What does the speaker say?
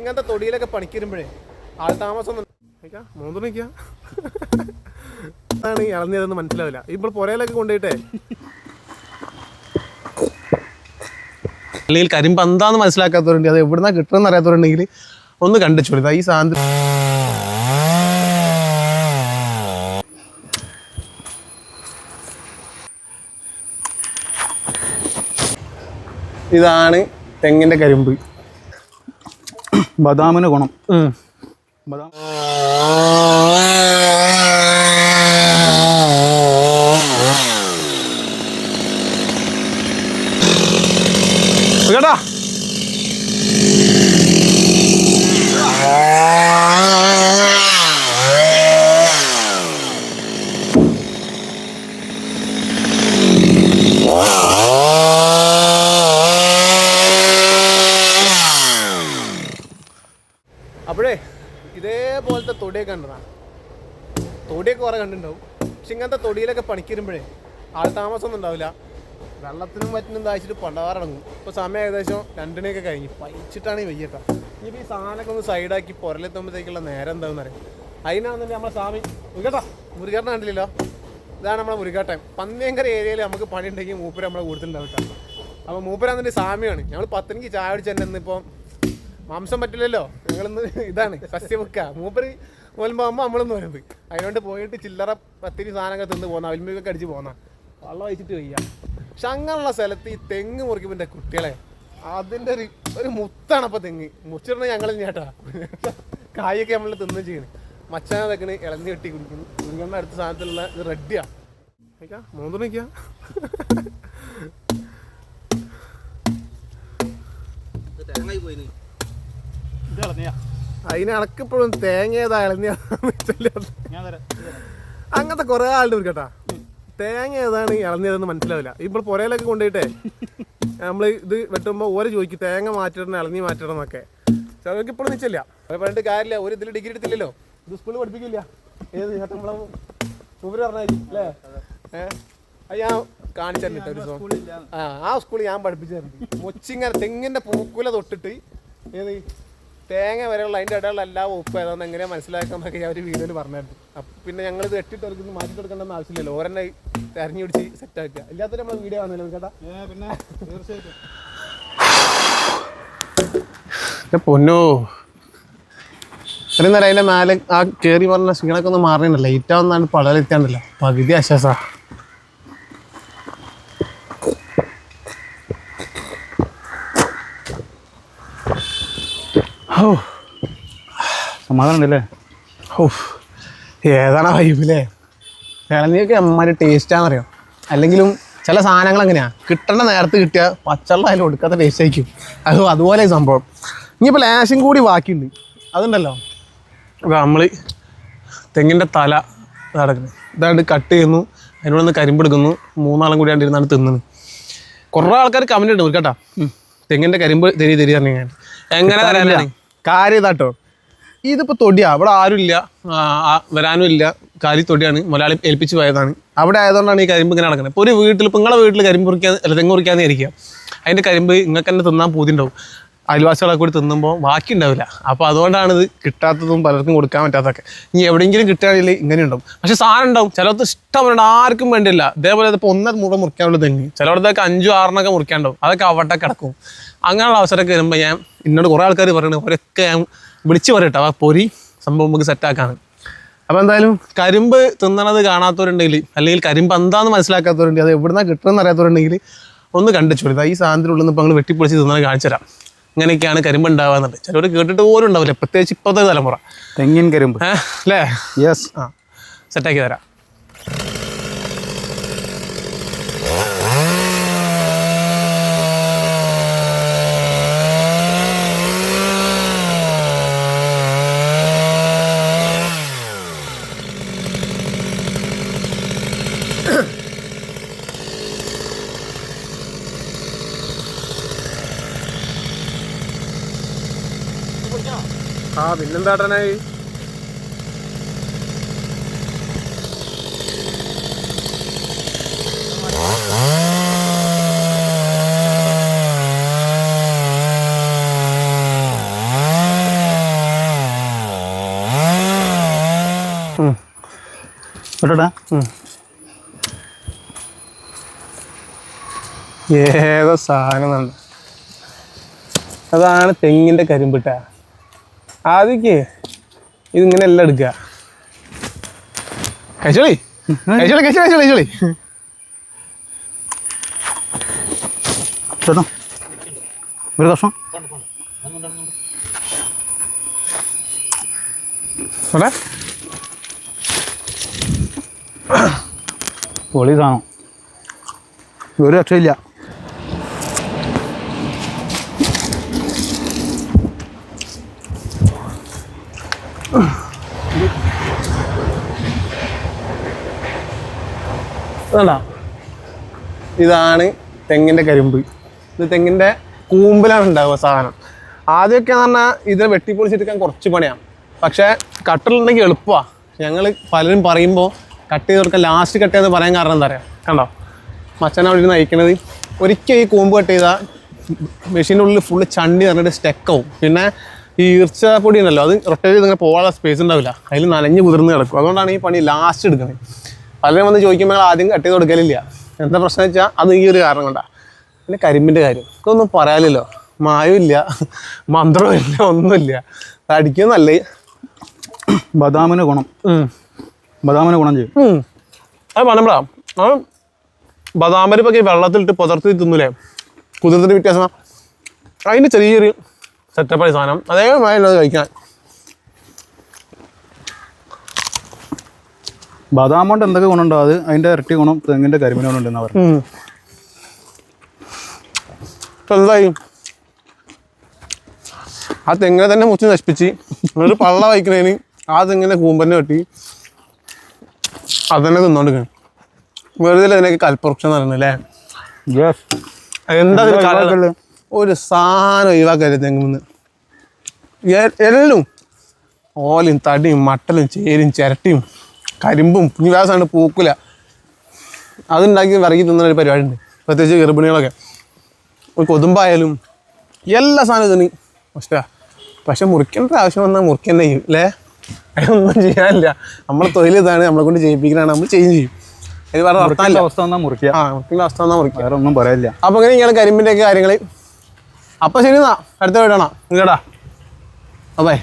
ഇങ്ങനത്തെ തൊടിയിലൊക്കെ പണിക്ക് വരുമ്പോഴേ ആൾ താമസം മൂന്ന് നിൽക്കുക അതാണ് ഈ ഇളഞ്ഞതെന്ന് മനസ്സിലാവില്ല. ഇപ്പോൾ പുരയിലൊക്കെ കൊണ്ടുപോയിട്ടേ. അല്ലെങ്കിൽ കരിമ്പ് എന്താന്ന് മനസ്സിലാക്കാത്തവരുണ്ട് അത് എവിടുന്നാ കിട്ടണമെന്ന് അറിയാത്തവരുണ്ടെങ്കിൽ ഒന്ന് കണ്ടിച്ചു ദാ ഈ സാധനം ഇതാണ് തെങ്ങിന്റെ കരിമ്പ്. ബദാമിന് ഗുണം. ബദാം കേട്ടാ ഇതേപോലത്തെ തൊടിയൊക്കെ കുറേ കണ്ടിട്ടുണ്ടാവും. പക്ഷെ ഇങ്ങനത്തെ തൊടിയിലൊക്കെ പണിക്കരുമ്പോഴേ ആൾ താമസം ഒന്നും ഉണ്ടാവില്ല. വെള്ളത്തിനും മറ്റിനും ദാഹിച്ചിട്ട് പണ്ടവാറടങ്ങും ഇപ്പോൾ സമയം ഏകദേശം രണ്ടിനെയൊക്കെ കഴിഞ്ഞു. പയിച്ചിട്ടാണ് വയ്യട്ടാ. ഇനിയിപ്പോൾ ഈ സാധനമൊക്കെ ഒന്ന് സൈഡാക്കി പുരലെത്തുമ്പോഴത്തേക്കുള്ള നേരം എന്താണെന്ന് അറിയാം. അതിനാണെന്നുണ്ടെങ്കിൽ നമ്മളെ സ്വാമി മുരുകട്ടാ മുരുകേട്ടൻ കണ്ടില്ലല്ലോ? ഇതാണ് നമ്മളെ മുരുകാട്ടൻ. പന്നിയങ്കര ഏരിയയിൽ നമുക്ക് പണി ഉണ്ടെങ്കിൽ മൂപ്പര് നമ്മളെ കൂടുതലുണ്ടാവും കേട്ടോ. അപ്പോൾ മൂപ്പരാന്നിട്ട് സ്വാമിയാണ്. ഞങ്ങൾ പത്തനിക്ക് ചായ അടിച്ച് തന്നെ ഇന്നിപ്പം മാംസം പറ്റില്ലല്ലോ. ഞങ്ങളിന്ന് ഇതാണ് സസ്യമുക്ക. മൂപ്പര് അമ്മ നമ്മളൊന്നും വരുന്നത് അതിനോണ്ട് പോയിട്ട് ചില്ലറ പത്തിരി സാധനങ്ങൾ തിന്ന് പോന്നാ. അൽമിക്കൊക്കെ അടിച്ച് പോന്നാ. വെള്ളം ഒഴിച്ചിട്ട് വയ്യ. പക്ഷെ അങ്ങനെയുള്ള സ്ഥലത്ത് ഈ തെങ്ങ് മുറിക്കുമ്പോൾ എന്റെ കുട്ടികളെ അതിന്റെ ഒരു ഒരു മുത്താണ് അപ്പോൾ തെങ്ങ്. മുറിച്ചിടണ ഞങ്ങൾ ചേട്ടാ കായൊക്കെ നമ്മൾ തിന്നും ചെയ്യണ്. മച്ചാന തെക്കണ് ഇളഞ്ഞ് കെട്ടി കുടിക്കുന്നു. കുടിക്കുന്ന അടുത്ത സാധനത്തിലുള്ള ഇത് റെഡിയാ. മൂന്ന് നിൽക്കുക ഇത് കളഞ്ഞാ അതിന് അണക്കിപ്പോഴും തേങ്ങ ഏതാ ഇളഞ്ഞ. അങ്ങനത്തെ കുറെ ആളുടെ ഒരു കേട്ടാ. തേങ്ങ ഏതാണ് ഇളഞ്ഞതെന്ന് മനസ്സിലാവില്ല. ഇപ്പോൾ പുരയിലൊക്കെ കൊണ്ടുപോയിട്ടേ നമ്മൾ ഇത് വെട്ടുമ്പോൾ ഓരോ ചോദിക്കും തേങ്ങ മാറ്റിടണം ഇളഞ്ഞി മാറ്റിടണം എന്നൊക്കെ. ചിലർക്ക് ഇപ്പോഴും നിശ്ചയില്ല. പറഞ്ഞിട്ട് കാര്യമില്ല. ഒരു ഇതിൽ ഡിഗ്രി എടുത്തില്ലല്ലോ. ഇത് സ്കൂളിൽ പഠിപ്പിക്കില്ല. ഏത് നമ്മളെ അല്ലേ? ഏഹ് ഞാൻ കാണിച്ചു തന്നിട്ട് ഒരു ദിവസം. ആ ആ സ്കൂളിൽ ഞാൻ പഠിപ്പിച്ചു തരുന്നുണ്ട് മൊച്ചിങ്ങനെ തെങ്ങിന്റെ പൂക്കുല തൊട്ടിട്ട് ഏത് തേങ്ങ വരെയുള്ള അതിന്റെ ഇടയിലുള്ള എല്ലാ ഉപ്പ് ഏതാണെന്ന് എങ്ങനെ മനസ്സിലാക്കാന്നൊക്കെ ഞാൻ ഒരു വീഡിയോയിൽ പറഞ്ഞായിരുന്നു അപ്പം പിന്നെ ഞങ്ങൾ ഇത് എട്ടിട്ട് എടുക്കുന്നു മാറ്റി കൊടുക്കേണ്ടെന്ന് ആവശ്യമില്ലല്ലോ. ഓരോ തെരഞ്ഞു പിടിച്ച് സെറ്റ് ആക്കുക. ഇല്ലാത്ത നമ്മൾ വീഡിയോ ആണല്ലോ ചേട്ടാ? ഏ, പിന്നെ തീർച്ചയായിട്ടും. പൊന്നോ. ഇത്രയും നേരം അതിന്റെ മേലെ ആ കയറി പറഞ്ഞ ക്ഷീണൊക്കെ ഒന്ന് മാറിയിട്ടുണ്ടല്ലോ ലൈറ്റാവുന്നാണ് പടലെത്തിയാണ്ടല്ലോ. പകുതി ആശ്വാസ. ഓ സമാധാനം ഓ ഏതാണ് വൈബിലേ ഇളനീർക്ക് അമ്മമാര് ടേസ്റ്റാന്നറിയോ അല്ലെങ്കിലും ചില സാധനങ്ങൾ അങ്ങനെയാ കിട്ടേണ്ട നേരത്ത് കിട്ടിയ പച്ചവെള്ളം അതിൽ കൊടുക്കാത്ത ടേസ്റ്റ് ആയിരിക്കും. അത് അതുപോലെ സംഭവം. ഇനിയിപ്പോൾ ലേശം കൂടി ബാക്കിയുണ്ട്. അതുണ്ടല്ലോ. നമ്മൾ തെങ്ങിന്റെ തല നടക്കുന്നത് ഇതാണ്ട് കട്ട് ചെയ്യുന്നു. അതിനോട് നിന്ന് കരിമ്പെടുക്കുന്നു മൂന്നാളും കൂടി ഇരുന്നാണ് തിന്നുന്നത് കുറേ ആൾക്കാർ കമന്റ് ഉണ്ട് കേട്ടാ? തെങ്ങിന്റെ കരിമ്പ് തെരി തെരി പറഞ്ഞു ഞാൻ എങ്ങനെ തരാനാണ്? കാര്യം ഇതാട്ടോ ഇതിപ്പോൾ തൊടിയാ. അവിടെ ആരുമില്ല. വരാനും ഇല്ല. കാലി തൊടിയാണ്. മുതലാളി ഏൽപ്പിച്ച് പോയതാണ്. അവിടെ ആയതുകൊണ്ടാണ് ഈ കരിമ്പ് ഇങ്ങനെ നടക്കുന്നത്. ഇപ്പോൾ ഒരു വീട്ടിൽ ഇപ്പോൾ നിങ്ങളെ വീട്ടിൽ കരിമ്പ് മുറിക്കാൻ അല്ല തെങ്ങ് മുറിക്കാന്ന് ഇരിക്കുക അതിന്റെ കരിമ്പ് നിങ്ങൾക്ക് തന്നെ തിന്നാൻ പൂതിണ്ടാവും. അയൽവാസികളെ കൂടി തിന്നുമ്പോൾ ബാക്കി ഉണ്ടാവില്ല അപ്പോൾ അതുകൊണ്ടാണ് ഇത് കിട്ടാത്തതും പലർക്കും കൊടുക്കാൻ പറ്റാത്തതൊക്കെ. ഇനി എവിടെയെങ്കിലും കിട്ടുകയാണെങ്കിൽ ഇങ്ങനെ ഉണ്ടാവും. പക്ഷെ സാധനം ഉണ്ടാവും. ചിലർക്ക് ഇഷ്ടമുണ്ട് ആർക്കും വേണ്ടില്ല ഇതേപോലെ ഇപ്പോൾ ഒന്നര മുറ മുറിക്കാനുള്ള തെങ്ങി ചിലയിടത്തൊക്കെ അഞ്ചും ആറിനൊക്കെ മുറിക്കാണ്ടാവും അതൊക്കെ അവിടെ കിടക്കും. അങ്ങനെയുള്ള അവസരമൊക്കെ വരുമ്പോൾ ഞാൻ എന്നോട് കുറേ ആൾക്കാർ പറയുന്നത് അവരൊക്കെ ഞാൻ വിളിച്ച് പറയട്ടെ. ആ പൊരി സംഭവം നമുക്ക് സെറ്റാക്കാണ് അപ്പോൾ എന്തായാലും കരിമ്പ് തിന്നണത് കാണാത്തവരുണ്ടെങ്കിൽ അല്ലെങ്കിൽ കരിമ്പ് എന്താണെന്ന് മനസ്സിലാക്കാത്തവരുണ്ടെങ്കിൽ അത് എവിടുന്നാ കിട്ടണമെന്ന് അറിയാത്തവരുണ്ടെങ്കിൽ ഒന്ന് കണ്ടിച്ചു ഈ സാധനത്തിനുള്ളിൽ നിന്ന് ഇപ്പോൾ നിങ്ങൾ വെട്ടിപ്പൊളിച്ച് തിന്നാൻ കാണിച്ചു തരാം. ഇങ്ങനെയൊക്കെയാണ് കരിമ്പ് ഉണ്ടാവാന്നുണ്ട് ചിലർ കേട്ടിട്ട് പോലും ഉണ്ടാവില്ല. പ്രത്യേകിച്ച് ഇപ്പോഴത്തെ തലമുറ. തെങ്ങിൻ കരിമ്പ്. അല്ലേ? യെസ് ആ. സെറ്റാക്കി തരാം. ആ പിന്നെന്താട്ടനായി? കേട്ടോടാ ഏതോ സാധനം അതാണ് തെങ്ങിന്റെ കരിമ്പിട്ടാ. ആദ്യക്ക് ഇതിങ്ങനെ എല്ലാം എടുക്കുക. കഴിച്ചോളി കഴിച്ചോളി കഴിച്ചോളി കഴിച്ചോളി കഴിച്ചോളി ചേട്ടാ ഒരു കഷ്ണം. പൊളി സാധനം. ഒരു രക്ഷയില്ല. ഇതാണ് തെങ്ങിന്റെ കരിമ്പ്. ഇത് തെങ്ങിന്റെ കൂമ്പിലാണ് ഉണ്ടാവുക സാധനം. ആദ്യമൊക്കെ എന്ന് പറഞ്ഞാൽ ഇതിനെ വെട്ടിപ്പൊളിച്ചെടുക്കാൻ കുറച്ച് പണിയാണ്. പക്ഷേ കട്ടറുണ്ടെങ്കിൽ എളുപ്പമാണ് ഞങ്ങൾ പലരും പറയുമ്പോൾ കട്ട് ചെയ്ത് കൊടുക്കാൻ ലാസ്റ്റ് കട്ട് ചെയ്ത് പറയാൻ കാരണം എന്താ പറയുക കണ്ടോ? മച്ചൻ അവിടെ ഇരുന്ന് നയിക്കണത്. ഒരിക്കൽ ഈ കൂമ്പ് കട്ട് ചെയ്താൽ മെഷീന്റെ ഉള്ളിൽ ഫുള്ള് ചണ്ടി പറഞ്ഞിട്ട് സ്റ്റെക്കാവും പിന്നെ ഈ ഈർച്ച പൊടി ഉണ്ടല്ലോ അത് റൊട്ടേറ്റ് ചെയ്ത് ഇങ്ങനെ പോകാനുള്ള സ്പേസ് ഉണ്ടാവില്ല. അതിൽ നനഞ്ഞ് കുതിർന്ന് കിടക്കും. അതുകൊണ്ടാണ് ഈ പണി ലാസ്റ്റ് എടുക്കുന്നത്. പലരും വന്ന് ചോദിക്കുമ്പോൾ ഞങ്ങൾ ആദ്യം കട്ട് ചെയ്ത് കൊടുക്കലില്ല. എന്താ പ്രശ്നം വെച്ചാൽ അത് ഈ ഒരു കാരണം കൊണ്ടാണ് പിന്നെ കരിമ്പിന്റെ കാര്യം. ഇതൊന്നും പറയാനില്ലല്ലോ. മായമില്ല മന്ത്രമില്ല ഒന്നുമില്ല. നല്ല ബദാമിന് ഗുണം. ബദാമിന് ഗുണം ചെയ്യും. അത് പറഞ്ഞപ്പോഴാ അത് ബദാമരിപ്പൊക്കെ വെള്ളത്തിലിട്ട് പുതർത്തി തിന്നൂലേ? കുതിർത്തിട്ട് വ്യത്യാസം അതിന്റെ ചെറിയൊരു സെറ്റപ്പായി സാധനം. അതേമാതിരി ഉള്ളത് കഴിക്കാൻ ബദാം കൊണ്ട് എന്തൊക്കെ ഗുണമുണ്ടോ? അത് അതിന്റെ ഇരട്ടി ഗുണം തെങ്ങിന്റെ കരിമിന് ഗുണം ഉണ്ടെന്നാ പറയുന്നത്. ഉം. ഇപ്പൊ എന്തായി? ആ തെങ്ങിനെ തന്നെ മുറിച്ച് നശിപ്പിച്ച്. ഒരു പള്ള വഹിക്കണേന് ആ തെങ്ങിനെ കൂമ്പന്നെ വെട്ടി. തന്നെ തിന്നോണ്ടിരിക്കണം. വെറുതെ അതിനൊക്കെ കൽപ്പവൃക്ഷം എന്ന് പറയുന്നത് അല്ലേ? എന്താ ഒരു സാധനം ഒഴിവാക്കരുത് എല്ലും എല്ലാം ഓലയും തടിയും മട്ടലും ചേരും ചിരട്ടിയും കരിമ്പും ഇനി പൂക്കില. അതുണ്ടാക്കി വിറകി തിന്നുന്ന ഒരു പരിപാടി ഉണ്ട് പ്രത്യേകിച്ച് ഗർഭിണികളൊക്കെ. ഒരു കൊതുമ്പായാലും എല്ലാ സാധനവും തിന്നി. പക്ഷേ പക്ഷെ മുറിക്കേണ്ട ആവശ്യം വന്നാൽ മുറിക്കന്നെ ചെയ്യും അല്ലേ? അതിനൊന്നും ചെയ്യാനില്ല. നമ്മളെ തൊഴിൽ ഇതാണ് നമ്മളെ കൊണ്ട് ചെയ്യിപ്പിക്കണതാണ് നമ്മൾ ചെയ്യും. ചെയ്യും ഇത് പറഞ്ഞ അവസ്ഥ വന്നാൽ മുറിക്കുക. ആ മുറിക്കേണ്ട അവസ്ഥ വന്നാൽ മുറിക്കുക. വേറെ ഒന്നും പറയാനില്ല അപ്പൊ അങ്ങനെ ഇങ്ങനെ കരിമ്പിന്റെ ഒക്കെ കാര്യങ്ങൾ അപ്പൊ ശരി എന്നാ അടുത്ത വീടാണോ കേട്ടാ അപ്പേ